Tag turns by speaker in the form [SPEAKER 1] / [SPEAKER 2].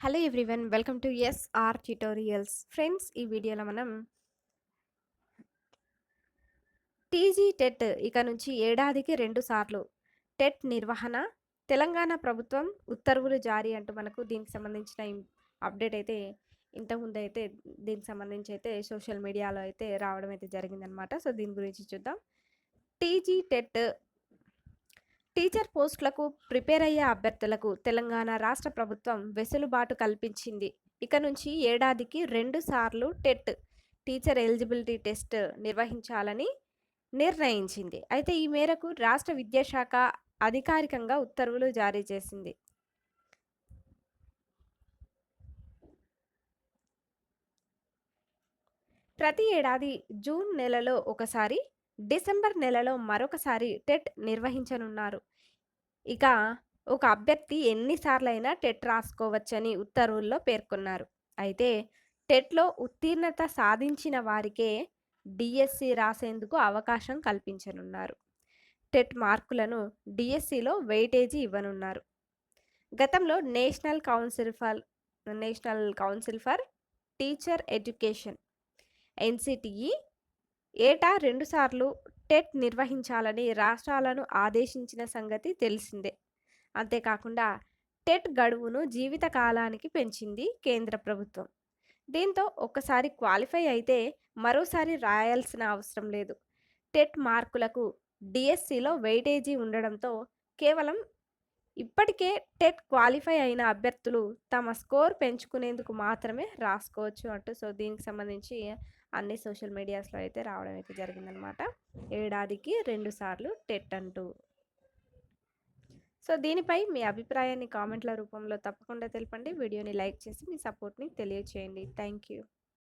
[SPEAKER 1] Hello everyone welcome to SR tutorials friends ఈ వీడియోలో మనం టీజీ టెట్ ఇక నుంచి ఏడాదికి రెండు సార్లు టెట్ నిర్వహణ తెలంగాణ ప్రభుత్వం ఉత్తర్వులు జారీ అంటూ మనకు దీనికి సంబంధించిన అప్డేట్ అయితే ఇంతకుముందు అయితే దీనికి సంబంధించి అయితే సోషల్ మీడియాలో అయితే రావడం అయితే జరిగిందనమాట సో దీని గురించి చూద్దాం. టీజీ టెట్ టీచర్ పోస్టులకు ప్రిపేర్ అయ్యే అభ్యర్థులకు తెలంగాణ రాష్ట్ర ప్రభుత్వం వెసులుబాటు కల్పించింది. ఇక నుంచి ఏడాదికి రెండు సార్లు టెట్ టీచర్ ఎలిజిబిలిటీ టెస్ట్ నిర్వహించాలని నిర్ణయించింది. అయితే ఈ మేరకు రాష్ట్ర విద్యాశాఖ అధికారికంగా ఉత్తర్వులు జారీ చేసింది. ప్రతి ఏడాది జూన్ నెలలో ఒకసారి డిసెంబర్ నెలలో మరొకసారి టెట్ నిర్వహించనున్నారు. ఇక ఒక అభ్యర్థి ఎన్నిసార్లైనా టెట్ రాసుకోవచ్చని ఉత్తర్వుల్లో పేర్కొన్నారు. అయితే టెట్లో ఉత్తీర్ణత సాధించిన వారికే డిఎస్సి రాసేందుకు అవకాశం కల్పించనున్నారు. టెట్ మార్కులను డిఎస్సిలో వెయిటేజీ ఇవ్వనున్నారు. గతంలో national council for national council for teacher education NCTE ఏటా రెండుసార్లు టెట్ నిర్వహించాలని రాష్ట్రాలను ఆదేశించిన సంగతి తెలిసిందే. అంతేకాకుండా టెట్ గడువును జీవితకాలానికి పెంచింది కేంద్ర ప్రభుత్వం. దీంతో ఒక్కసారి క్వాలిఫై అయితే మరోసారి రాయాల్సిన అవసరం లేదు. టెట్ మార్కులకు డిఎస్సిలో వెయిటేజీ ఉండడంతో కేవలం ఇప్పటికే టెట్ క్వాలిఫై అయిన అభ్యర్థులు తమ స్కోర్ పెంచుకునేందుకు మాత్రమే రాసుకోవచ్చు అంటూ సో దీనికి సంబంధించి అన్ని సోషల్ మీడియాస్లో అయితే రావడం అయితే జరిగిందనమాట ఏడాదికి రెండు సార్లు టెట్ అంటూ. సో దీనిపై మీ అభిప్రాయాన్ని కామెంట్ల రూపంలో తప్పకుండా తెలపండి. వీడియోని లైక్ చేసి మీ సపోర్ట్ని తెలియచేయండి. Thank you